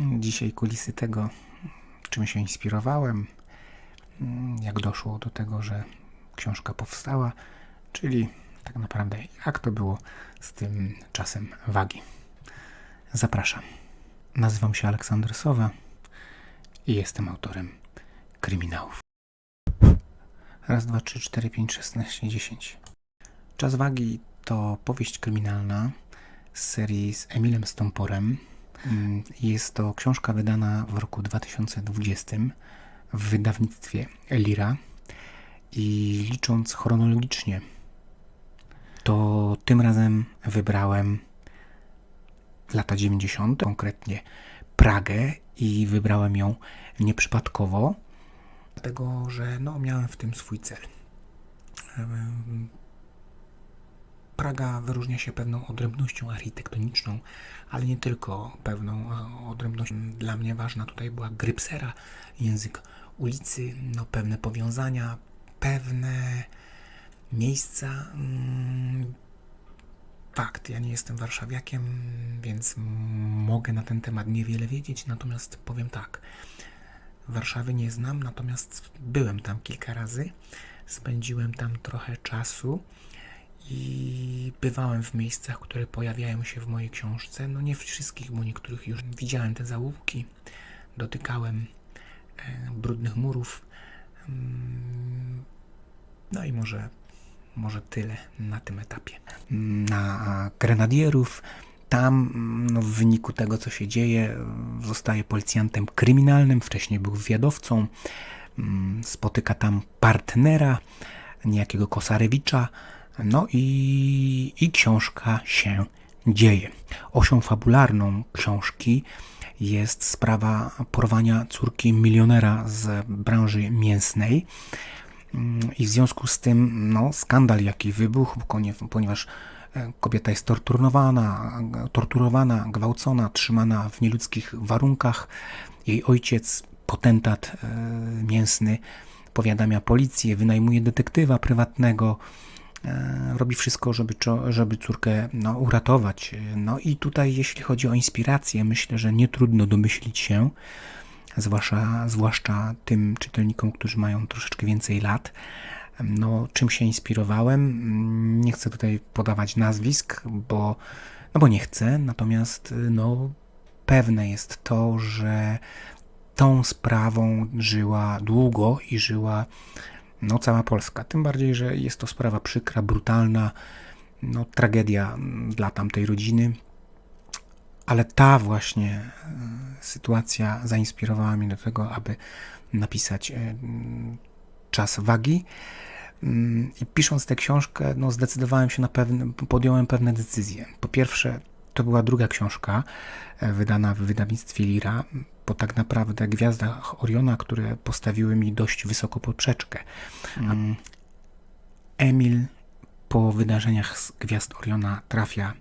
Dzisiaj kulisy tego, czym się inspirowałem, jak doszło do tego, że książka powstała, czyli tak naprawdę jak to było z tym czasem wagi. Zapraszam. Nazywam się Aleksander Sowa i jestem autorem kryminałów. Raz, dwa, trzy, cztery, pięć, szesnaście, dziesięć. Czas wagi to powieść kryminalna z serii z Emilem Stomporem. Mm, Jest to książka wydana w roku 2020 w wydawnictwie Elira i licząc chronologicznie, to tym razem wybrałem lata 90., konkretnie Pragę i wybrałem ją nieprzypadkowo, dlatego że no, miałem w tym swój cel. Praga wyróżnia się pewną odrębnością architektoniczną, ale nie tylko pewną e, odrębnością. Dla mnie ważna tutaj była grypsera, język ulicy, no, pewne powiązania, pewne miejsca. mm, Fakt, ja nie jestem warszawiakiem, więc mogę na ten temat niewiele wiedzieć, natomiast powiem tak. Warszawy nie znam, natomiast byłem tam kilka razy, spędziłem tam trochę czasu i bywałem w miejscach, które pojawiają się w mojej książce. No nie wszystkich, bo niektórych już widziałem te zaułki, dotykałem e, brudnych murów. Mm, No i może, może tyle na tym etapie. Na grenadierów. Tam no, w wyniku tego, co się dzieje, zostaje policjantem kryminalnym. Wcześniej był wywiadowcą. Mm, Spotyka tam partnera, niejakiego Kosarewicza. No i, i książka się dzieje. Osią fabularną książki jest sprawa porwania córki milionera z branży mięsnej. Mm, I w związku z tym no, skandal jaki wybuchł, ponie- ponieważ e, kobieta jest torturowana, torturowana, gwałcona, trzymana w nieludzkich warunkach. Jej ojciec, potentat e, mięsny, powiadamia policję, wynajmuje detektywa prywatnego, robi wszystko, żeby, żeby córkę no, uratować. No i tutaj, jeśli chodzi o inspirację, myślę, że nie trudno domyślić się, zwłaszcza, zwłaszcza tym czytelnikom, którzy mają troszeczkę więcej lat. No, czym się inspirowałem? Mm, Nie chcę tutaj podawać nazwisk, bo, no bo nie chcę, natomiast no, pewne jest to, że tą sprawą żyła długo i żyła no, cała Polska. Tym bardziej, że jest to sprawa przykra, brutalna, no, tragedia mm, dla tamtej rodziny. Ale ta właśnie e, sytuacja zainspirowała mnie do tego, aby napisać e, Czas wagi. Mm, I pisząc tę książkę, no zdecydowałem się na pewne, podjąłem pewne decyzje. Po pierwsze, to była druga książka e, wydana w wydawnictwie Lira, bo tak naprawdę Gwiazda Oriona, które postawiły mi dość wysoko poprzeczkę. Mm, Emil po wydarzeniach z Gwiazd Oriona trafia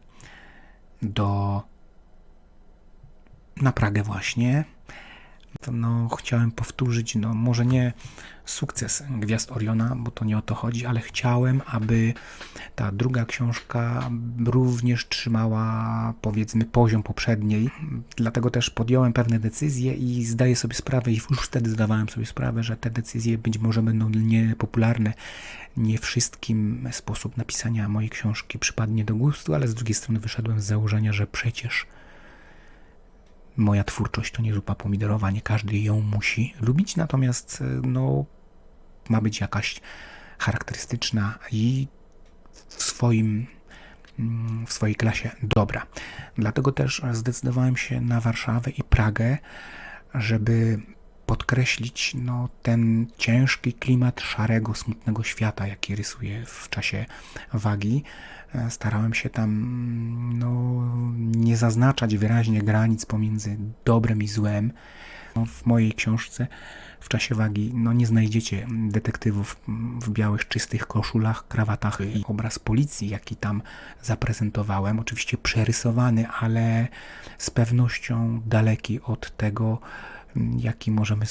do na Pragę właśnie. No, chciałem powtórzyć, no może nie sukces Gwiazd Oriona, bo to nie o to chodzi, ale chciałem, aby ta druga książka również trzymała powiedzmy poziom poprzedniej. Dlatego też podjąłem pewne decyzje i zdaję sobie sprawę, i już wtedy zdawałem sobie sprawę, że te decyzje być może będą niepopularne. Nie wszystkim sposób napisania mojej książki przypadnie do gustu, ale z drugiej strony wyszedłem z założenia, że przecież moja twórczość to nie zupa pomidorowa, nie każdy ją musi lubić, natomiast e, no, ma być jakaś charakterystyczna i w swoim mm, w swojej klasie dobra. Dlatego też zdecydowałem się na Warszawę i Pragę, żeby podkreślić no, ten ciężki klimat szarego, smutnego świata, jaki rysuje w czasie wagi. E, Starałem się tam no, nie zaznaczać wyraźnie granic pomiędzy dobrem i złem. No, w mojej książce w czasie wagi no, nie znajdziecie detektywów w białych, czystych koszulach, krawatach i obraz policji, jaki tam zaprezentowałem. Oczywiście przerysowany, ale z pewnością daleki od tego, jaki możemy,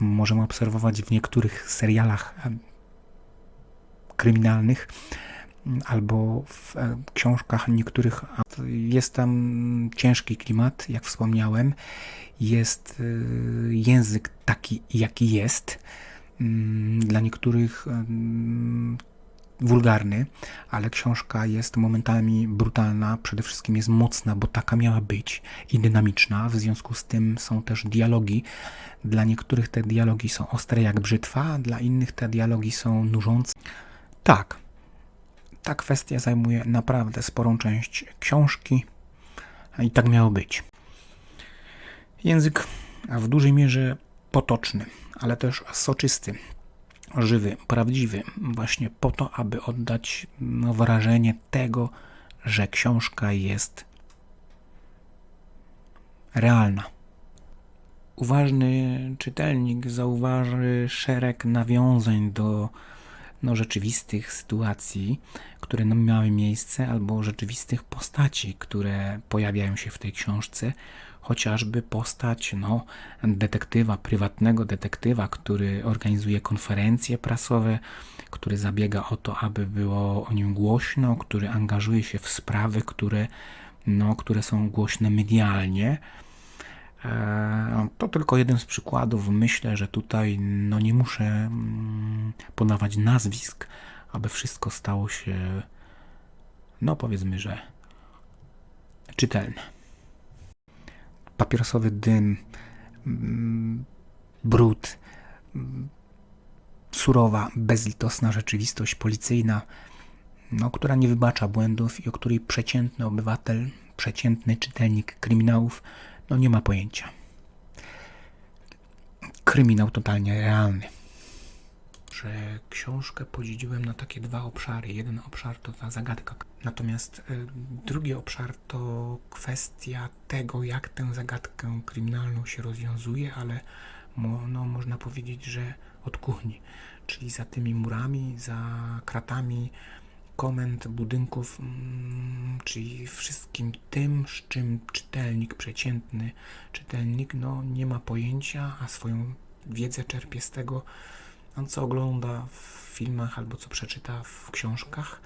możemy obserwować w niektórych serialach kryminalnych. mm, albo w e, książkach niektórych jest tam ciężki klimat, jak wspomniałem. Jest y, język taki, jaki jest. Mm, Dla niektórych wulgarny, ale książka jest momentami brutalna, przede wszystkim jest mocna, bo taka miała być i dynamiczna. W związku z tym są też dialogi. Dla niektórych te dialogi są ostre jak brzytwa, dla innych te dialogi są nużące. Tak, ta kwestia zajmuje naprawdę sporą część książki i tak miało być. Język w dużej mierze potoczny, ale też soczysty, żywy, prawdziwy, właśnie po to, aby oddać no, wrażenie tego, że książka jest realna. Uważny czytelnik zauważy szereg nawiązań do no, rzeczywistych sytuacji, które no, miały miejsce, albo rzeczywistych postaci, które pojawiają się w tej książce, chociażby postać no, detektywa, prywatnego detektywa, który organizuje konferencje prasowe, który zabiega o to, aby było o nim głośno, który angażuje się w sprawy, które, no, które są głośne medialnie. E, To tylko jeden z przykładów. Myślę, że tutaj no, nie muszę mm, podawać nazwisk, aby wszystko stało się, no powiedzmy, że czytelne. Papierosowy dym, mm, brud, mm, surowa, bezlitosna rzeczywistość policyjna, no, która nie wybacza błędów i o której przeciętny obywatel, przeciętny czytelnik kryminałów no nie ma pojęcia. Kryminał totalnie realny. Że książkę podzieliłem na takie dwa obszary. Jeden obszar to ta zagadka, natomiast y, drugi obszar to kwestia tego, jak tę zagadkę kryminalną się rozwiązuje, ale no, można powiedzieć, że od kuchni, czyli za tymi murami, za kratami komend, budynków, mm, czyli wszystkim tym, z czym czytelnik, przeciętny czytelnik, no nie ma pojęcia, a swoją wiedzę czerpie z tego, co ogląda w filmach albo co przeczyta w książkach.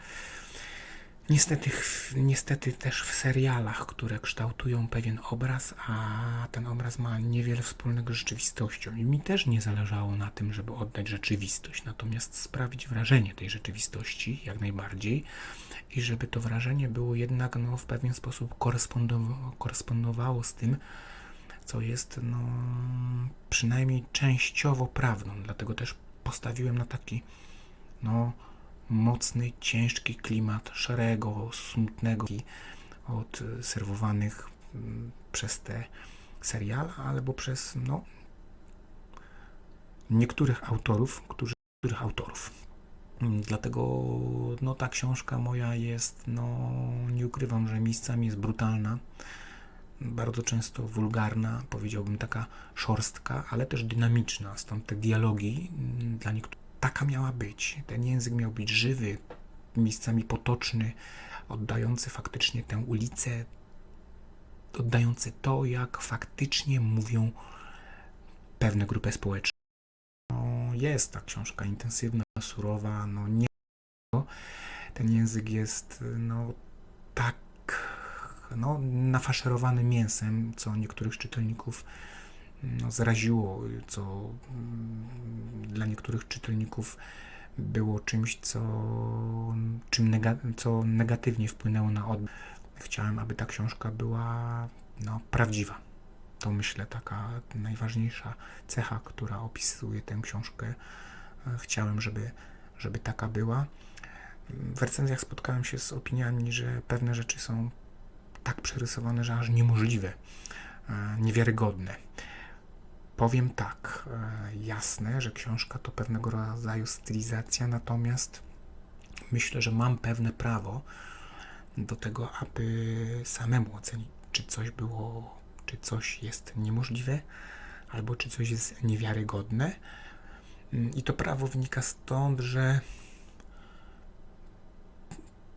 Niestety, niestety też w serialach, które kształtują pewien obraz, a ten obraz ma niewiele wspólnego z rzeczywistością. I mi też nie zależało na tym, żeby oddać rzeczywistość, natomiast sprawić wrażenie tej rzeczywistości jak najbardziej i żeby to wrażenie było jednak no, w pewien sposób korespondowa- korespondowało z tym, co jest no, przynajmniej częściowo prawdą. Dlatego też postawiłem na taki no, mocny, ciężki klimat szarego, smutnego od y, serwowanych mm, przez te seriale albo przez no, niektórych autorów, którzy autorów. Dlatego no, ta książka moja jest, no, nie ukrywam, że miejscami jest brutalna, bardzo często wulgarna, powiedziałbym taka szorstka, ale też dynamiczna. Stąd te dialogi mm, dla niektórych taka miała być. Ten język miał być żywy, miejscami potoczny, oddający faktycznie tę ulicę, oddający to, jak faktycznie mówią pewne grupy społeczne. No, jest ta książka intensywna, surowa, no nie. Ten język jest no tak no, nafaszerowany mięsem, co niektórych czytelników no, zraziło, co mm, dla niektórych czytelników było czymś, co, czym nega, co negatywnie wpłynęło na odbiór. Chciałem, aby ta książka była no, prawdziwa. To myślę taka najważniejsza cecha, która opisuje tę książkę. Chciałem, żeby, żeby taka była. W recenzjach spotkałem się z opiniami, że pewne rzeczy są tak przerysowane, że aż niemożliwe, e, niewiarygodne. Powiem tak, e, jasne, że książka to pewnego rodzaju stylizacja, natomiast myślę, że mam pewne prawo do tego, aby samemu ocenić, czy coś było, czy coś jest niemożliwe, albo czy coś jest niewiarygodne. Mm, I to prawo wynika stąd, że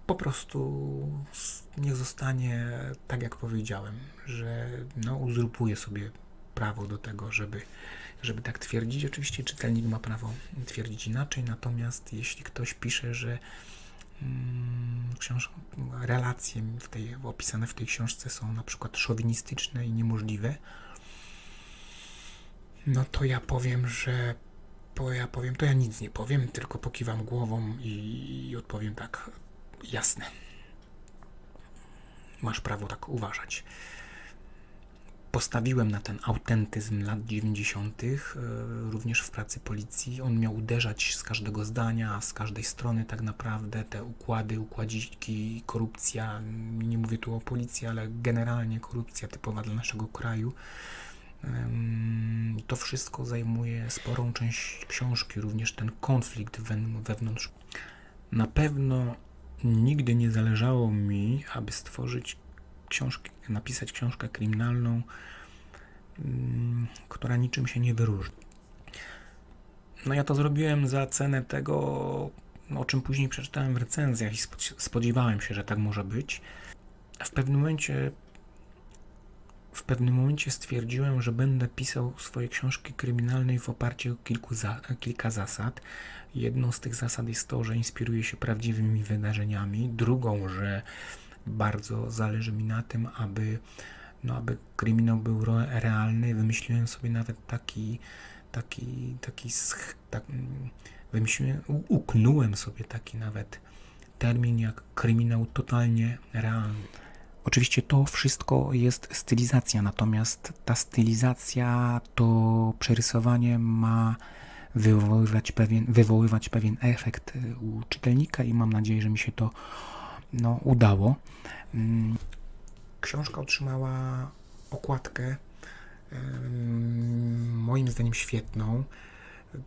po prostu niech zostanie tak, jak powiedziałem, że no, uzurpuje sobie prawo do tego, żeby, żeby tak twierdzić. Oczywiście czytelnik ma prawo twierdzić inaczej, natomiast jeśli ktoś pisze, że Mm, Książ- relacje w tej, opisane w tej książce są na przykład szowinistyczne i niemożliwe, no to ja powiem, że bo ja powiem, to ja nic nie powiem, tylko pokiwam głową i, i odpowiem tak, jasne. Masz prawo tak uważać. Postawiłem na ten autentyzm lat 90., e, również w pracy policji. On miał uderzać z każdego zdania, z każdej strony, tak naprawdę. Te układy, układziki, korupcja. Nie mówię tu o policji, ale generalnie korupcja typowa dla naszego kraju. To wszystko zajmuje sporą część książki, również ten konflikt we- wewnątrz. Na pewno nigdy nie zależało mi, aby stworzyć książkę, napisać książkę kryminalną, mm, która niczym się nie wyróżni. No ja to zrobiłem za cenę tego, o czym później przeczytałem w recenzjach i spod- spodziewałem się, że tak może być. W pewnym momencie w pewnym momencie stwierdziłem, że będę pisał swoje książki kryminalne w oparciu o kilku za, kilka zasad. Jedną z tych zasad jest to, że inspiruję się prawdziwymi wydarzeniami. Drugą, że bardzo zależy mi na tym, aby, no, aby kryminał był realny. Wymyśliłem sobie nawet taki, taki, taki, tak, wymyśliłem, u- uknułem sobie taki nawet termin jak kryminał totalnie realny. Oczywiście to wszystko jest stylizacja, natomiast ta stylizacja, to przerysowanie ma wywoływać pewien, wywoływać pewien efekt u czytelnika i mam nadzieję, że mi się to no, udało. Mm, Książka otrzymała okładkę moim zdaniem świetną.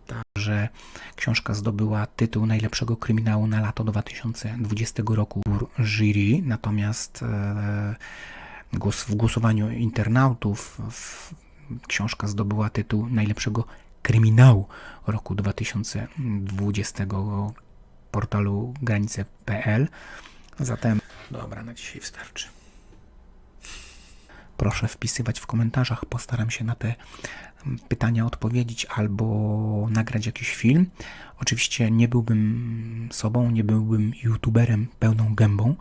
Także książka zdobyła tytuł najlepszego kryminału na lato 2020 roku jury, natomiast e, głos, w głosowaniu internautów w, książka zdobyła tytuł najlepszego kryminału roku 2020 portalu granice.pl. Zatem dobra, na dzisiaj wystarczy. Proszę wpisywać w komentarzach, postaram się na te pytania odpowiedzieć albo nagrać jakiś film. Oczywiście nie byłbym sobą, nie byłbym youtuberem pełną gębą,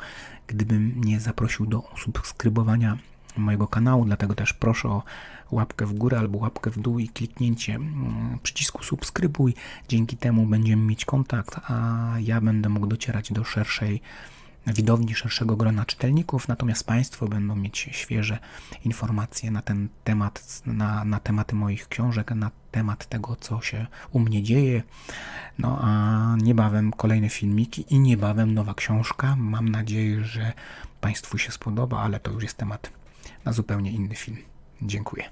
gdybym nie zaprosił do subskrybowania mojego kanału, dlatego też proszę o łapkę w górę albo łapkę w dół i kliknięcie mm, przycisku subskrybuj. Dzięki temu będziemy mieć kontakt, a ja będę mógł docierać do szerszej widowni, szerszego grona czytelników, natomiast Państwo będą mieć świeże informacje na ten temat, na, na tematy moich książek, na temat tego, co się u mnie dzieje. No a niebawem kolejne filmiki i niebawem nowa książka. Mam nadzieję, że Państwu się spodoba, ale to już jest temat na zupełnie inny film. Dziękuję.